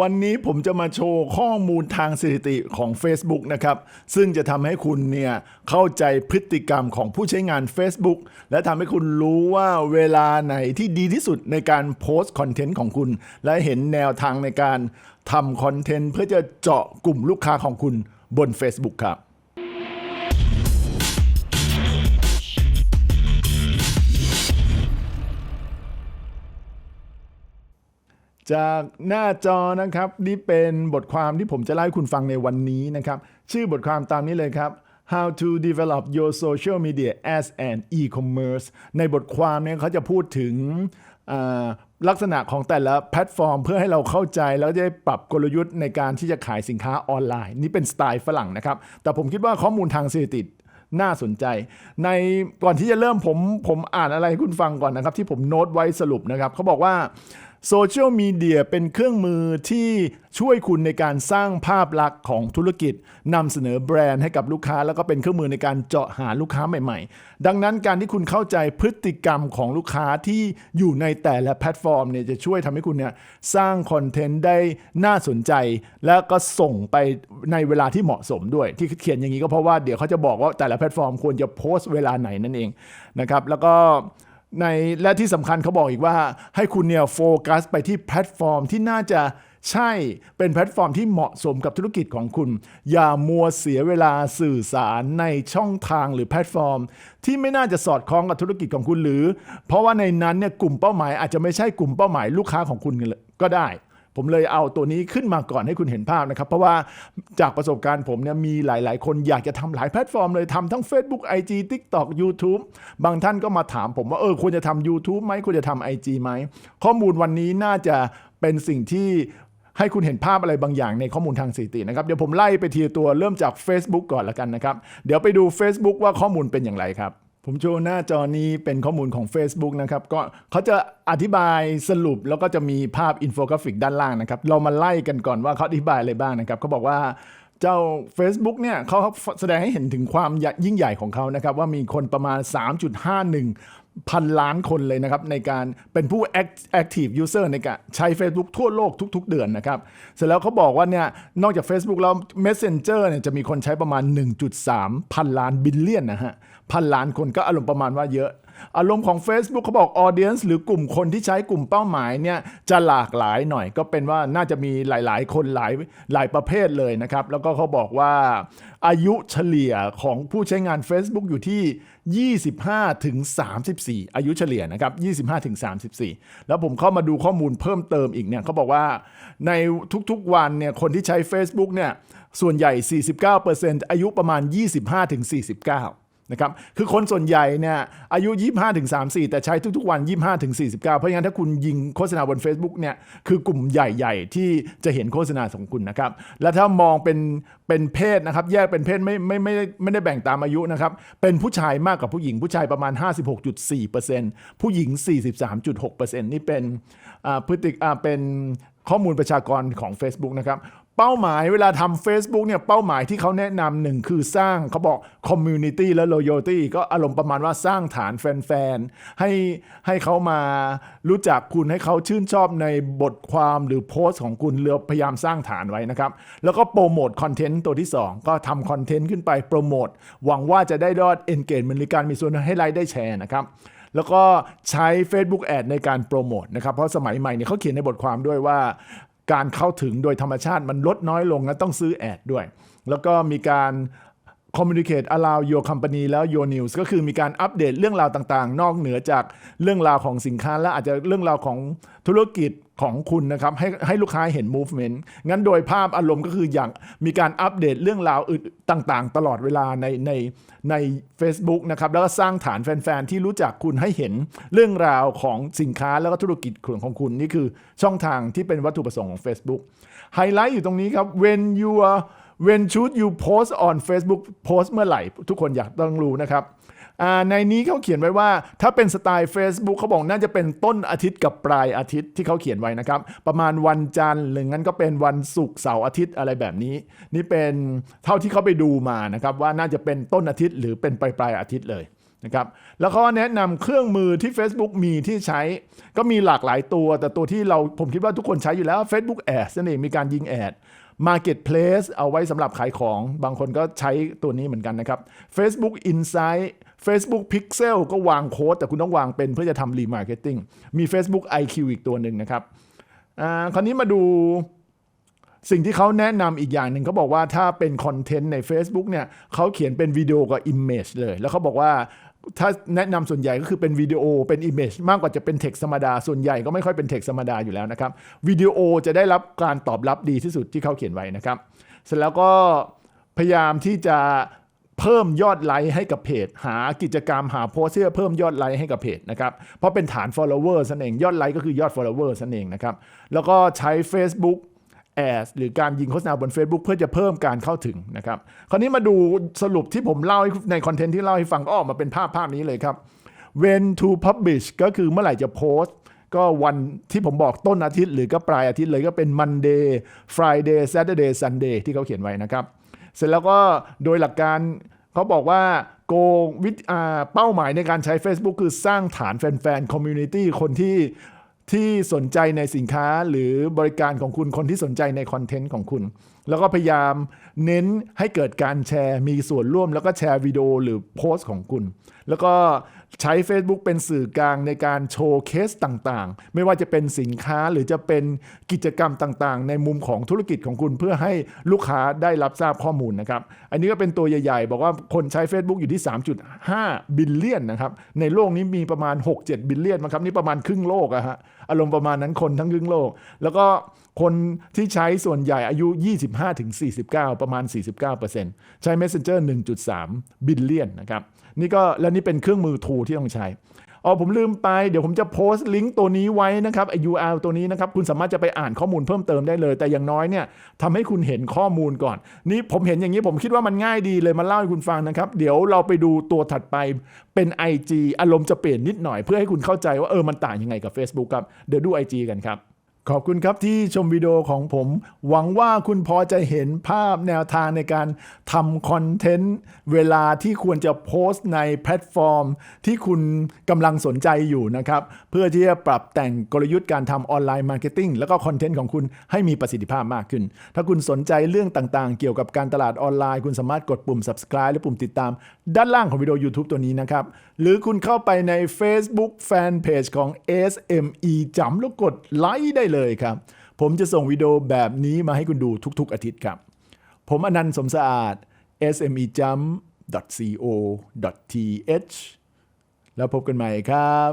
วันนี้ผมจะมาโชว์ข้อมูลทางสถิติของ Facebook นะครับ ซึ่งจะทำให้คุณเนี่ยเข้าใจพฤติกรรมของผู้ใช้งาน Facebook และทำให้คุณรู้ว่าเวลาไหนที่ดีที่สุดในการโพสต์คอนเทนต์ของคุณ และเห็นแนวทางในการทำคอนเทนต์เพื่อจะเจาะกลุ่มลูกค้าของคุณบน Facebook ครับ จากหน้าจอนะครับนี่เป็นบทความที่ผมจะเล่าให้คุณฟังในวันนี้นะครับ ชื่อบทความตามนี้เลยครับ How to develop your social media as an e-commerce ในบทความนี่ยเขาจะพูดถึงลักษณะของแต่ละแพลตฟอร์ม เพื่อให้เราเข้าใจแล้วจะปรับกลยุทธ์ในการที่จะขายสินค้าออนไลน์ นี่เป็นสไตล์ฝรั่งนะครับ แต่ผมคิดว่าข้อมูลทางสถิติน่าสนใจ ในก่อนที่จะเริ่มผมผมอ่านอะไรให้คุณฟังก่อนนะครับ ที่ผมโน้ตไว้สรุปนะครับเขาบอกว่าโซเชียลมีเดียเป็นเครื่องมือที่ช่วยคุณในการสร้างภาพลักษณ์ของธุรกิจนำเสนอแบรนด์ให้กับลูกค้า แล้วก็เป็นเครื่องมือในการเจาะหาลูกค้าใหม่ ๆ ดังนั้นการที่คุณเข้าใจพฤติกรรมของลูกค้าที่อยู่ในแต่ละแพลตฟอร์มเนี่ยจะช่วยทำให้คุณเนี่ยสร้างคอนเทนต์ได้น่าสนใจ แล้วก็ส่งไปในเวลาที่เหมาะสมด้วย ที่เขียนอย่างนี้ก็เพราะว่าเดี๋ยวเขาจะบอกว่าแต่ละแพลตฟอร์มควรจะโพสต์เวลาไหนนั่นเองนะครับแล้วก็ ในและที่สำคัญเขาบอกอีกว่าให้คุณเนี่ยโฟกัสไปที่แพลตฟอร์มที่น่าจะใช่เป็นแพลตฟอร์มที่เหมาะสมกับธุรกิจของคุณ อย่ามัวเสียเวลาสื่อสารในช่องทางหรือแพลตฟอร์ม ที่ไม่น่าจะสอดคล้องกับธุรกิจของคุณหรือ เพราะว่าในนั้นเนี่ยกลุ่มเป้าหมายอาจจะไม่ใช่กลุ่มเป้าหมายลูกค้าของคุณก็ได้ ผมเลยเอาตัวนี้ขึ้นมาก่อนให้คุณเห็นภาพนะครับ เพราะว่าจากประสบการณ์ผมเนี่ยมีหลาย ๆ คนอยากจะทำหลายแพลตฟอร์มเลยทำทั้ง Facebook IG TikTok YouTube บางท่านก็มาถามผมว่าเออควรจะทำ YouTube ไหมควรจะทำ IG ไหม ข้อมูลวันนี้น่าจะเป็นสิ่งที่ให้คุณเห็นภาพอะไรบางอย่างในข้อมูลทางสถิตินะครับ เดี๋ยวผมไล่ไปทีตัวเริ่มจาก Facebook ก่อนละกันนะครับ เดี๋ยวไปดู Facebook ว่าข้อมูลเป็นอย่างไรครับ ผมโชว์หน้าจอนี้เป็นข้อมูลของ Facebook นะครับ ก็เขาจะอธิบายสรุปแล้วก็จะมีภาพอินโฟกราฟิกด้านล่างนะครับ เรามาไล่กันก่อนว่าเขาอธิบายอะไรบ้างนะครับเขาบอกว่าเจ้า Facebook เนี่ยเขาแสดงให้เห็นถึงความยิ่งใหญ่ของเขานะครับ ว่ามีคนประมาณ 3.51 พันล้านคนเลยนะครับ ในการเป็นผู้ active user ในการใช้ Facebook ทั่วโลกทุก ๆ เดือนนะครับ เสร็จแล้วเขาบอกว่าเนี่ยนอกจาก Facebook แล้ว Messenger เนี่ยจะมีคนใช้ประมาณ 1.3 พันล้านบิลเลียนนะฮะ พันล้านคนก็อารมณ์ประมาณว่าเยอะ อารมณ์ของ Facebook เขาบอก Audience หรือกลุ่มคนที่ใช้กลุ่มเป้าหมายเนี่ยจะหลากหลายหน่อยก็เป็นว่าน่าจะมีหลาย ๆ คนหลายหลายประเภทเลยนะครับ แล้วก็เขาบอกว่า อายุเฉลี่ยของผู้ใช้งาน Facebook อยู่ที่ 25ถึง34 อายุเฉลี่ยนะครับ25ถึง34 แล้วผมเข้ามาดูข้อมูลเพิ่มเติมอีกเนี่ยเขาบอกว่าในทุกๆวันเนี่ยคนที่ใช้ Facebook เนี่ยส่วนใหญ่ 49%อายุประมาณ 25ถึง49 นะครับคือคนส่วนใหญ่เนี่ยอายุ 25ถึง34 แต่ใช้ทุกๆวัน 25ถึง49 เพราะงั้นถ้าคุณยิงโฆษณาบน Facebook เนี่ยคือกลุ่มใหญ่ๆ ที่จะเห็นโฆษณาของคุณนะครับ และถ้ามองเป็นเป็นเพศนะครับแยกเป็นเพศไม่ไม่ไม่ได้ไม่ได้แบ่งตามอายุนะครับ เป็นผู้ชายมากกว่าผู้หญิงผู้ชายประมาณ 56.4%ผู้หญิง 43.6%นี่เป็นอ่าพฤติอ่าเป็นข้อมูลประชากรของ Facebook นะครับ เป้าหมายเวลาทำ Facebook เนี่ยเป้าหมายที่เขาแนะนำหนึ่งคือสร้างเขาบอก Community และ Loyalty ก็อารมณ์ประมาณว่าสร้างฐานแฟนๆ ให้ให้เขามารู้จักคุณให้เขาชื่นชอบในบทความหรือโพสต์ของคุณเรือพยายามสร้างฐานไว้นะครับ แล้วก็โปรโมทคอนเทนต์ตัวที่ 2 ก็ทำคอนเทนต์ขึ้นไปโปรโมทหวังว่าจะได้ยอด engagement หรือการมีส่วนให้ไลค์ได้แชร์นะครับแล้วก็ใช้ Facebook Ad ในการโปรโมทนะครับ เพราะสมัยใหม่เนี่ยเขาเขียนในบทความด้วยว่า การเข้าถึงโดยธรรมชาติมันลดน้อยลงนะต้องซื้อแอดด้วย แล้วก็มีการ communicate allow your company แล้ว your news ก็คือมีการอัปเดตเรื่องราวต่างๆ นอกเหนือจากเรื่องราวของสินค้าและอาจจะเรื่องราวของธุรกิจ ของคุณนะครับให้ให้ลูกค้าเห็น movement งั้นโดยภาพอารมณ์ก็คืออย่างมีการอัปเดตเรื่องราวอื่นต่างๆ ตลอดเวลาในในใน Facebook นะครับแล้วก็สร้างฐานแฟน ๆ ที่รู้จักคุณให้เห็นเรื่องราวของสินค้าแล้วก็ธุรกิจของคุณ นี่คือช่องทางที่เป็นวัตถุประสงค์ของ Facebook ไฮไลท์อยู่ตรงนี้ครับ when you are when should you post on Facebook post เมื่อไหร่ ทุกคนอยากต้องรู้นะครับ ในนี้เขาเขียนไว้ว่า ถ้าเป็นสไตล์ Facebook เขาบอกน่าจะเป็นต้นอาทิตย์กับปลายอาทิตย์ที่เขาเขียนไว้นะครับ ประมาณวันจันทร์หรืองั้นก็เป็นวันศุกร์เสาร์อาทิตย์อะไรแบบนี้ นี่เป็นเท่าที่เขาไปดูมานะครับ ว่าน่าจะเป็นต้นอาทิตย์หรือเป็นปลายปลายอาทิตย์เลยนะครับแล้วเขาแนะนำเครื่องมือที่ Facebook มีที่ใช้ ก็มีหลากหลายตัว แต่ตัวที่เราผมคิดว่าทุกคนใช้อยู่แล้ว Facebook Ads นั่นเองมีการยิงแอด Marketplace เอาไว้สำหรับขายของ บางคนก็ใช้ตัวนี้เหมือนกันนะครับ Facebook Insight Facebook Pixel ก็วางโค้ดแต่คุณต้องวางเป็นเพื่อจะทำ remarketing มี Facebook IQ อีกตัวหนึ่งนะครับอ่าคราวนี้มาดูสิ่งที่เขาแนะนำอีกอย่างหนึ่งเขาบอกว่าถ้าเป็นคอนเทนต์ใน Facebook เนี่ยเขาเขียนเป็นวิดีโอกับ Image เลย แล้วเขาบอกว่าถ้าแนะนำส่วนใหญ่ก็คือเป็นวิดีโอเป็น Image มากกว่าจะเป็น Text ธรรมดา ส่วนใหญ่ก็ไม่ค่อยเป็น Text ธรรมดาอยู่แล้วนะครับวิดีโอจะได้รับการตอบรับดีที่สุดที่เขาเขียนไว้นะครับ เสร็จแล้วก็พยายามที่จะ เพิ่มยอดไลค์ให้กับเพจ หากิจกรรมหาโพสต์ที่จะเพิ่มยอดไลค์ให้กับเพจนะครับเพราะเป็นฐาน follower นั่นเองยอดไลค์ก็คือยอด follower นั่นเองนะครับแล้วก็ใช้ Facebook Ads หรือการยิงโฆษณาบน Facebook เพื่อจะเพิ่มการเข้าถึงนะครับคราวนี้มาดูสรุปที่ผมเล่าในคอนเทนต์ที่เล่าให้ฟังก็ออกมาเป็นภาพภาพนี้เลยครับ when to publish ก็คือเมื่อไหร่จะโพสก็วันที่ผมบอกต้นอาทิตย์หรือก็ปลายอาทิตย์เลยก็เป็น Monday Friday Saturday Sunday ที่เขาเขียนไว้นะครับ เสร็จแล้วก็โดยหลักการเขาบอกว่าโกวิทเป้าหมายในการใช้ Facebook คือสร้างฐานแฟนๆ คอมมูนิตี้คนที่ที่สนใจในสินค้าหรือบริการของคุณคนที่สนใจในคอนเทนต์ของคุณ แล้วก็พยายามเน้นให้เกิดการแชร์ มีส่วนร่วมแล้วก็แชร์วิดีโอหรือโพสต์ของคุณ แล้วก็ใช้ Facebook เป็นสื่อกลางในการโชว์เคสต่างๆ ไม่ว่าจะเป็นสินค้าหรือจะเป็นกิจกรรมต่างๆ ในมุมของธุรกิจของคุณเพื่อให้ลูกค้าได้รับทราบข้อมูลนะครับ อันนี้ก็เป็นตัวใหญ่ๆ บอกว่าคนใช้ Facebook อยู่ที่ 3.5 บิลเลียนนะครับ ในโลกนี้มีประมาณ 6-7 บิลเลียนมั้งครับนี่ประมาณครึ่งโลกอะฮะอารมณ์ประมาณนั้นคนทั้งครึ่งโลก แล้วก็คนที่ใช้ส่วนใหญ่อายุ25-49 ประมาณ 49%ใช้ Messenger 1.3 บิลเลียนนะครับนี่ก็และนี่เป็นเครื่องมือ tool ที่ต้องใช้อ๋อผมลืมไปเดี๋ยวผมจะโพสต์ลิงก์ตัวนี้ไว้นะครับไอ URL ตัวนี้นะครับคุณสามารถจะไปอ่านข้อมูลเพิ่มเติมได้เลย แต่อย่างน้อยเนี่ยทำให้คุณเห็นข้อมูลก่อน นี่ผมเห็นอย่างนี้ผมคิดว่ามันง่ายดีเลยมาเล่าให้คุณฟังนะครับ เดี๋ยวเราไปดูตัวถัดไปเป็น IG อารมณ์จะเปลี่ยนนิดหน่อย เพื่อให้คุณเข้าใจว่าเออมันต่างยังไงกับ Facebook ครับเดี๋ยวดู IG กันครับ ขอบคุณครับที่ชมวิดีโอของผม หวังว่าคุณพอจะเห็นภาพแนวทางในการทำคอนเทนต์ เวลาที่ควรจะโพสต์ในแพลตฟอร์ม ที่คุณกำลังสนใจอยู่นะครับ เพื่อที่จะปรับแต่งกลยุทธ์การทำออนไลน์มาร์เก็ตติ้งแล้วก็คอนเทนต์ของคุณให้มีประสิทธิภาพมากขึ้น ถ้าคุณสนใจเรื่องต่างๆ เกี่ยวกับการตลาดออนไลน์ คุณสามารถกดปุ่ม subscribe หรือปุ่มติดตาม ด้านล่างของวิดีโอ YouTube ตัวนี้นะครับหรือคุณเข้าไปใน Facebook Fanpage ของ SME จำแล้วกดไลค์ได้เลยเลยครับ ผมจะส่งวิดีโอแบบนี้มาให้คุณดูทุกๆ อาทิตย์ครับ ผมอนันต์สมสะอาด smejump.co.th แล้วพบกันใหม่ครับ